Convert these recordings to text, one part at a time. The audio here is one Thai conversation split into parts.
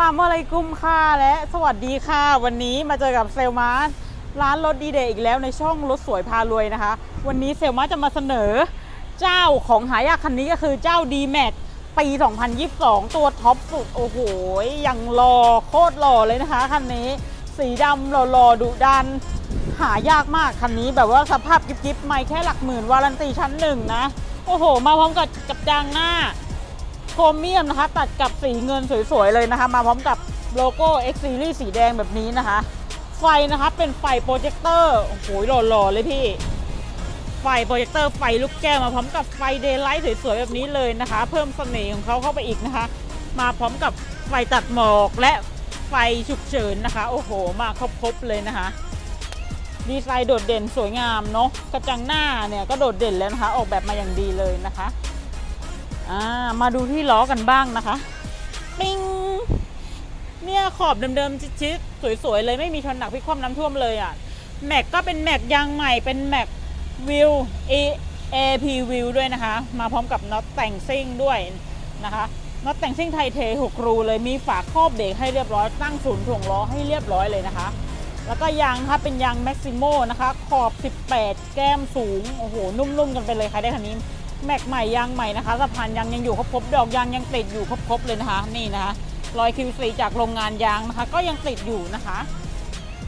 ลามอะไรกุมค่ะและสวัสดีค่ะ วันนี้มาเจอกับเซลมาร์ร้านรถดีเดย์อีกแล้วในช่องรถสวยพารวยนะคะ วันนี้เซลมาร์จะมาเสนอ เจ้าของหายากคันนี้ก็คือเจ้า d m a x ปี 2022 ตัวท็อปสุด โอ้โหยังรอโคตรหล่อเลยนะคะคันนี้ สีดำหล่อๆดุดัน หายากมากคันนี้แบบว่าสภาพกิ๊บๆไม่แค่หลักหมื่นวารันตีชั้นหนึ่งนะ โอ้โห มาพร้อมกับกับจางหน้า ครเมียมนะคะ ตัดกับสีเงินสวยๆเลยนะคะ มาพร้อมกับโลโก้ X Series สีแดงแบบนี้นะคะ ไฟนะคะเป็นไฟโปรเจคเตอร์โอ้โหหล่อๆเลยพี่ ไฟโปรเจคเตอร์ไฟลูกแก้วมาพร้อมกับไฟเดย์ไลท์สวยๆแบบนี้เลยนะคะ เพิ่มเสน่ห์ของเขาเข้าไปอีกนะคะ มาพร้อมกับไฟตัดหมอกและไฟฉุกเฉินนะคะ โอ้โห มาครบๆเลยนะคะ ดีไซน์โดดเด่นสวยงามเนาะกระจังหน้าเนี่ยก็โดดเด่นแล้วนะคะ ออกแบบมาอย่างดีเลยนะคะ อ่ามาดูที่ล้อกันบ้างนะคะปิงเนี่ยขอบเดิมๆชิดๆสวยๆเลยไม่มีชนหนักพิกคว่ำน้ำท่วมเลยอะแม็กก็เป็นแม็กยางใหม่เป็นแม็กวิว A AP วิวด้วยนะคะ มาพร้อมกับน็อตแต่งซิ่งด้วยนะคะน็อตแต่งซิ่งไทยเทหกรูเลยมีฝาครอบเบรกให้เรียบร้อยตั้งศูนย์ถ่วงล้อให้เรียบร้อยเลยนะคะ แล้วก็ยางนะคะเป็นยางแม็กซิโมนะคะ ขอบ 18 แก้มสูง โอ้โห นุ่มๆ กันไปเลยใครได้คันนี้ แม็กใหม่ยางใหม่นะคะสะพานยางยังอยู่ครบๆดอกยางยังติดอยู่ครบๆเลยนะคะนี่นะคะรอยคิวซีจากโรงงานยางนะคะ ก็ยังติดอยู่นะคะ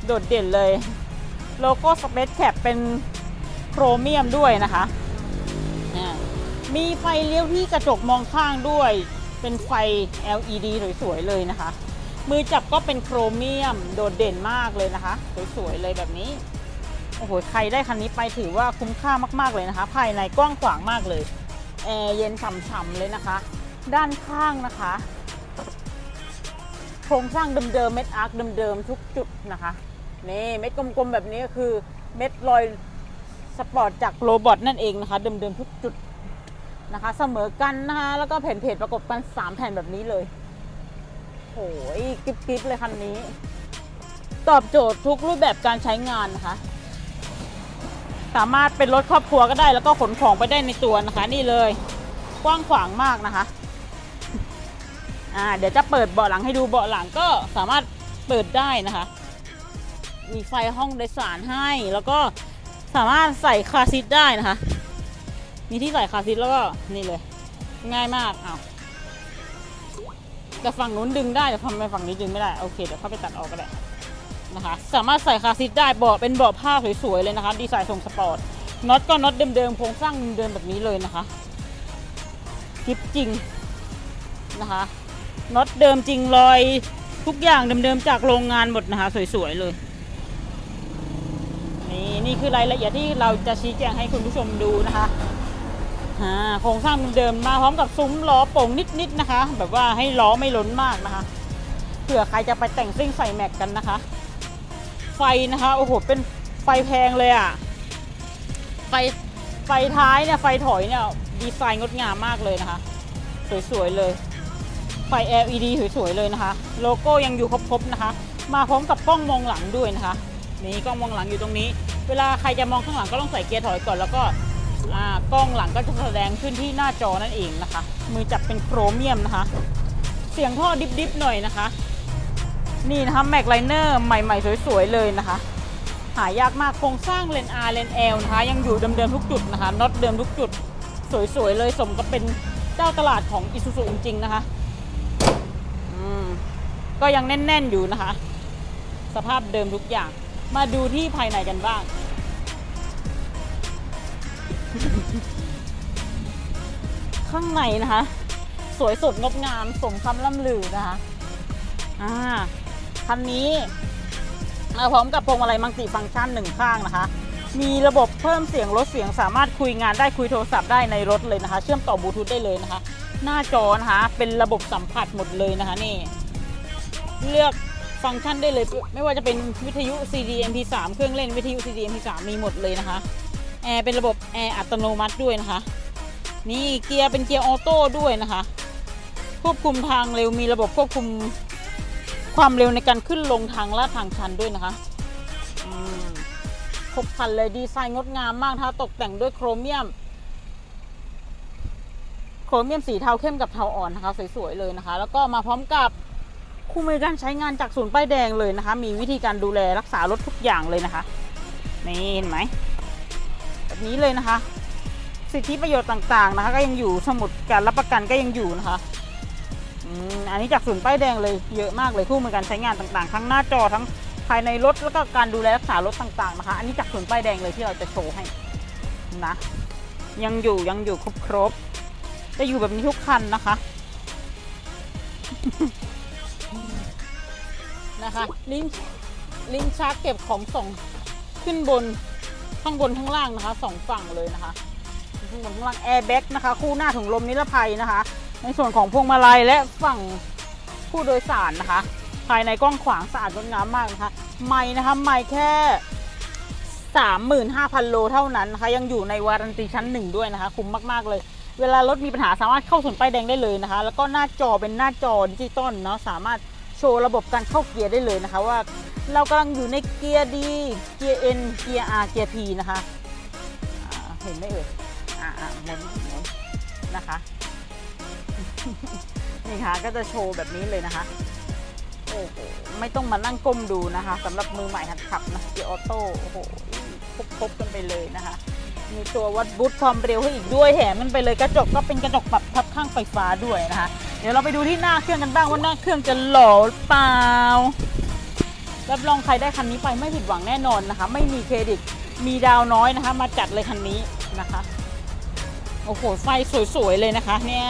โดดเด่นเลยโลโก้สเปซแคปเป็นโครเมียมด้วยนะคะมีไฟเลี้ยวที่กระจกมองข้างด้วย เป็นไฟ LED สวยๆเลยนะคะ มือจับก็เป็นโครเมียมโดดเด่นมากเลยนะคะ สวยๆเลยแบบนี้ โอ้โห ใครได้คันนี้ไปถือว่าคุ้มค่ามากๆเลยนะคะ ภายในกว้างขวางมากเลย แอร์เย็นฉ่ำๆเลยนะคะ ด้านข้างนะคะ โครงสร้างเดิมๆ เม็ดอาร์คเดิมๆ ทุกจุดนะคะ นี่เม็ดกลมๆ แบบนี้ก็คือเม็ดลอยสปอร์ตจากโรบอทนั่นเองนะคะ เดิมๆ ทุกจุดนะคะ เสมอกันนะคะ แล้วก็แผ่นเพจประกบกัน 3 แผ่นแบบนี้เลยโอ้ยกิ๊บกิ๊บเลยคันนี้ ตอบโจทย์ทุกรูปแบบการใช้งานนะคะ สามารถเป็นรถครอบครัวก็ได้ แล้วก็ขนของไปได้ในตัวนะคะ นี่เลย กว้างขวางมากนะคะอ่าเดี๋ยวจะเปิดเบาะหลังให้ดูเบาะหลังก็สามารถเปิดได้นะคะ มีไฟห้องโดยสารให้ แล้วก็สามารถใส่คาซีทได้นะคะ มีที่ใส่คาซีทแล้วก็นี่เลย ง่ายมากอ้าวแต่ฝั่งนู้นดึงได้แต่ทำไมฝั่งนี้ดึงไม่ได้ โอเคเดี๋ยวเข้าไปตัดออกก็ได้ นะคะ สามารถใส่คาร์ซีทได้เบาะเป็นเบาะผ้าสวยๆเลยนะคะ ดีไซน์ทรงสปอร์ต น็อตก็น็อตเดิมๆ โครงสร้างเดิมแบบนี้เลยนะคะกิฟจริงนะคะ น็อตเดิมจริงรอยทุกอย่างเดิมๆ จากโรงงานหมดนะคะ สวยๆเลย นี่นี่คือรายละเอียดที่เราจะชี้แจงให้คุณผู้ชมดูนะคะโครงสร้างเดิมมาพร้อมกับซุ้มล้อโป่งนิดๆนะคะ แบบว่าให้ล้อไม่ล้นมากนะคะเผื่อใครจะไปแต่งซิ่งใส่แม็กกันนะคะ ไฟนะคะ โอ้โห เป็นไฟแพงเลยอะ่ะ ไฟ ไฟท้ายเนี่ย ไฟถอยเนี่ย ดีไซน์งดงามมากเลยนะคะ สวยๆเลย ไฟ LED สวยๆเลยนะคะ โลโก้ยังอยู่ครบๆนะคะ มาพร้อมกับกล้องมองหลังด้วยนะคะ นี่กล้องมองหลังอยู่ตรงนี้ เวลาใครจะมองข้างหลังก็ต้องใส่เกียร์ถอยก่อนแล้วก็อ่ากล้องหลังก็จะแสดงขึ้นที่หน้าจอนั่นเองนะคะ มือจับเป็นโครเมียมนะคะ เสียงท่อดิบๆหน่อยนะคะ นี่นะคะแม็กไลเนอร์ใหม่ ๆ สวย ๆ เลยนะคะ หายากมากโครงสร้างเลน R เลน L นะคะ ยังอยู่เดิมๆทุกจุดนะคะน็อตเดิมทุกจุด สวย ๆ เลยสมกับเป็นเจ้าตลาดของอิซูซุจริงๆนะคะก็ยังแน่น ๆ อยู่นะคะ สภาพเดิมทุกอย่าง มาดูที่ภายในกันบ้าง ข้างในนะคะ สวยสดงดงามสมคำล่ำลือนะคะ อ่า คันนี้มาพร้อมกับพวงมาลัยมัลติฟังก์ชันหนึ่งข้างนะคะ มีระบบเพิ่มเสียงลดเสียงสามารถคุยงานได้คุยโทรศัพท์ได้ในรถเลยนะคะ เชื่อมต่อบลูทูธได้เลยนะคะ หน้าจอนะคะเป็นระบบสัมผัสหมดเลยนะคะนี่ เลือกฟังก์ชันได้เลย ไม่ว่าจะเป็นวิทยุ CD MP3 เครื่องเล่นวิทยุ CD MP3 มีหมดเลยนะคะแอร์เป็นระบบแอร์อัตโนมัติด้วยนะคะ นี่เกียร์เป็นเกียร์ออโต้ด้วยนะคะ ควบคุมทางเร็วมีระบบควบคุม ความเร็วในการขึ้นลงทางลาดทางชันด้วยนะคะครบคันเลยดีไซน์งดงามมากนะคะตกแต่งด้วยโครเมียม โครเมียมสีเทาเข้มกับเทาอ่อนนะคะ สวยๆเลยนะคะ แล้วก็มาพร้อมกับคู่มือการใช้งานจากศูนย์ป้ายแดงเลยนะคะ มีวิธีการดูแลรักษารถทุกอย่างเลยนะคะนี่เห็นไหมแบบนี้เลยนะคะ สิทธิประโยชน์ต่างๆนะคะ ก็ยังอยู่สมุดการรับประกันก็ยังอยู่นะคะ อันนี้จากศูนย์ป้ายแดงเลยเยอะมากเลยคู่มือการใช้งานต่างๆ ทั้งหน้าจอทั้งภายในรถแล้วก็การดูแลรักษารถต่างๆนะคะ อันนี้จากศูนย์ป้ายแดงเลยที่เราจะโชว์ให้นะยังอยู่ยังอยู่ครบๆจะอยู่แบบนี้ทุกคันนะคะนะคะลิ้นลิ้นชักเก็บของส่งขึ้นบนข้างบนข้างล่างนะคะสองฝั่งเลยนะคะข้างบนข้างล่างแอร์แบ็กนะคะ คู่หน้าถุงลมนิรภัยนะคะ ในส่วนของพวงมาลัยและฝั่งผู้โดยสารนะคะ ภายในกว้างขวางสะอาดงดงามมากนะคะ ไม่นะคะไม่แค่ 35,000 โลเท่านั้นนะคะ ยังอยู่ในวารันตีชั้นหนึ่งด้วยนะคะ คุ้มมาก ๆ เลย เวลารถมีปัญหาสามารถเข้าศูนย์ป้ายแดงได้เลยนะคะ แล้วก็หน้าจอเป็นหน้าจอดิจิตอลเนาะสามารถโชว์ระบบการเข้าเกียร์ได้เลยนะคะ ว่าเรากำลังอยู่ในเกียร์ดีเกียร์ N เกียร์ R เกียร์ P นะคะ เห็นไหมเอ่ยอ่าอ่าหมุนหมุนนะคะ นี่ค่ะก็จะโชว์แบบนี้เลยนะคะโอ้โหไม่ต้องมานั่งก้มดูนะคะสำหรับมือใหม่หัดขับนะเกียร์ออโต้โอ้โหครบๆกันไปเลยนะคะ มีตัววัดบูทความเร็วให้อีกด้วยแถมมันไปเลยกระจกก็เป็นกระจกปรับพับข้างไฟฟ้าด้วยนะคะ เดี๋ยวเราไปดูที่หน้าเครื่องกันบ้างว่าหน้าเครื่องจะหล่อเปล่ารับรองใครได้คันนี้ไปไม่ผิดหวังแน่นอนนะคะ ไม่มีเครดิตมีดาวน้อยนะคะ มาจัดเลยคันนี้นะคะ โอ้โหไฟสวยๆเลยนะคะ เนี่ย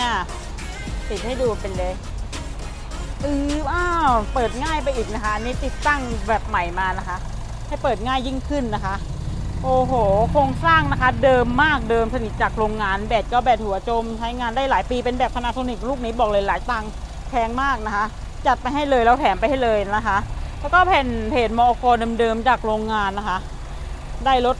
ติดให้ดูเป็นเลยอืออ้าวเปิดง่ายไปอีกนะคะนี่ติดตั้งแบบใหม่มานะคะ ให้เปิดง่ายยิ่งขึ้นนะคะ โอ้โห โครงสร้างนะคะ เดิมมากเดิมผลิตจากโรงงานแบตก็แบตหัวจม ใช้งานได้หลายปีเป็นแบบ Panasonic ลูกนี้บอกเลยหลายตังค์แพงมากนะคะ จัดไปให้เลยแล้วแถมไปให้เลยนะคะ แล้วก็แผ่นเพจมอกเดิมๆจากโรงงานนะคะ ได้รถ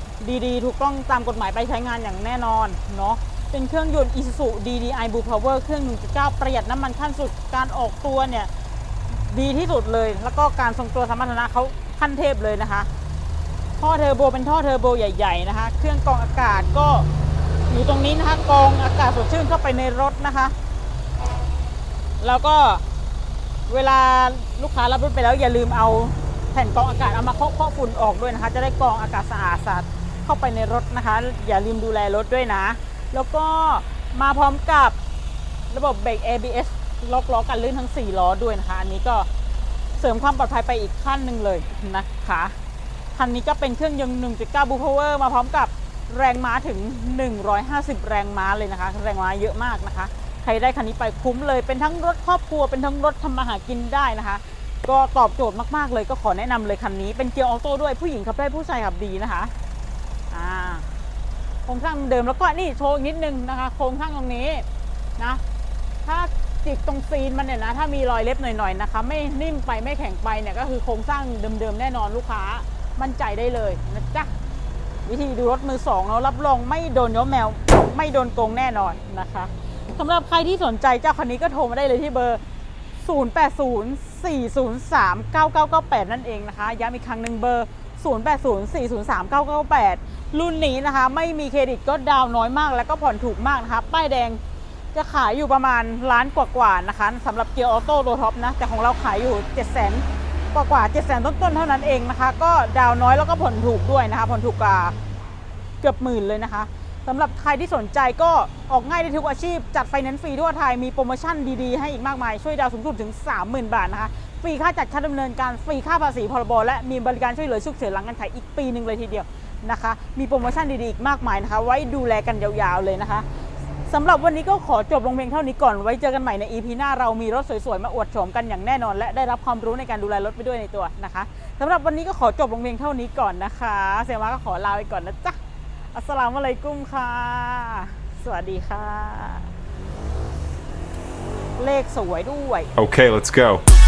ดีๆ ถูกต้องตามกฎหมายไปใช้งานอย่างแน่นอนเนาะ เป็นเครื่องยนต์ Isuzu DDI Blue Power เครื่อง 1.9 ประหยัดน้ำมันขั้นสุด การออกตัวเนี่ย ดีที่สุดเลย แล้วก็การทรงตัวสมรรถนะเขาขั้นเทพเลยนะคะ ท่อเทอร์โบเป็นท่อเทอร์โบใหญ่ๆนะคะ เครื่องกรองอากาศก็อยู่ตรงนี้นะคะกรองอากาศสดชื่นเข้าไปในรถนะคะ แล้วก็เวลาลูกค้ารับรถไปแล้วอย่าลืมเอาแผ่นกรองอากาศเอามาเคาะเคาะฝุ่นออกด้วยนะคะ จะได้กรองอากาศสะอาดสะอาดเข้าไปในรถนะคะ อย่าลืมดูแลรถด้วยนะ แล้วก็มาพร้อมกับระบบเบรก ABS ล็อกล้อกันลื่นทั้ง 4 ล้อด้วยนะคะ อันนี้ก็เสริมความปลอดภัยไปอีกขั้นหนึ่งเลยนะคะ คันนี้ก็เป็นเครื่องยนต์1.9 บูพาวเวอร์มาพร้อมกับแรงม้าถึง 150 แรงม้าเลยนะคะ แรงม้าเยอะมากนะคะ ใครได้คันนี้ไปคุ้มเลย เป็นทั้งรถครอบครัว เป็นทั้งรถทำมาหากินได้นะคะ ก็ตอบโจทย์มากๆเลย ก็ขอแนะนำเลยคันนี้ เป็นเกียร์ออโต้ด้วย ผู้หญิงขับได้ผู้ชายขับดีนะคะ อ่า รงสร้างเดิมแล้วก็นี่โชว์นิดนึงนะคะ โครงสร้างตรงนี้นะ ถ้าจิกตรงซีนมันเนี่ยนะ ถ้ามีรอยเล็บหน่อยๆนะคะ ไม่นิ่มไปไม่แข็งไปเนี่ยก็คือโครงสร้างเดิมๆแน่นอนลูกค้ามั่นใจได้เลยนะจ๊ะวิธีดูรถมือสองเนารับรองไม่โดนย้อมแมว ไม่โดนโกงแน่นอนนะคะสำหรับใครที่สนใจเจ้าคันนี้ก็โทรมาได้เลยที่เบอร์ 0804039998 นั่นเองนะคะย้ำอีกครั้งหนึ่งเบอร์ 0804039998 รุ่นนี้นะคะ ไม่มีเครดิตก็ดาวน้อยมาก แล้วก็ผ่อนถูกมากนะคะป้ายแดงจะขายอยู่ประมาณล้านกว่าๆนะคะสำหรับเกียร์ออโต้ตัวท็อปนะ แต่ของเราขายอยู่ 7 0 0 0 0กว่ากว่า7 0 0 0 0ต้นๆเท่านั้นเองนะคะ ก็ดาวน้อยแล้วก็ผ่อนถูกด้วยนะคะผ่อนถูกกว่าเกือบหมื่นเลยนะคะสำหรับใครที่สนใจก็ออกง่ายได้ทุกอาชีพ จัดไฟแนนซ์ฟรีทั่วไทยมีโปรโมชั่นดีๆ ให้อีกมากมาย ช่วยดาวสูงสุดถึง 30,000 บาทนะคะ ฟรีค่าจัดค่าดำเนินการฟรีค่าภาษีพรบและมีบริการช่วยเหลือฉุกเฉินหลังการขายอีกปีหนึ่งเลยทีเดียวนะคะ มีโปรโมชั่นดีๆอีกมากมายนะคะ ไว้ดูแลกันยาวๆเลยนะคะสำหรับวันนี้ก็ขอจบลงเพียงเท่านี้ก่อน ไว้เจอกันใหม่ใน EP หน้าเรามีรถสวยๆ มาอวดโฉมกันอย่างแน่นอน และได้รับความรู้ในการดูแลรถไปด้วยในตัวนะคะสำหรับวันนี้ก็ขอจบลงเพียงเท่านี้ก่อนนะคะ เซมาก็ขอลาไปก่อนนะจ๊ะ อัสสลามุอะลัยกุมค่ะ สวัสดีค่ะ เลขสวยด้วย Okay, let's go.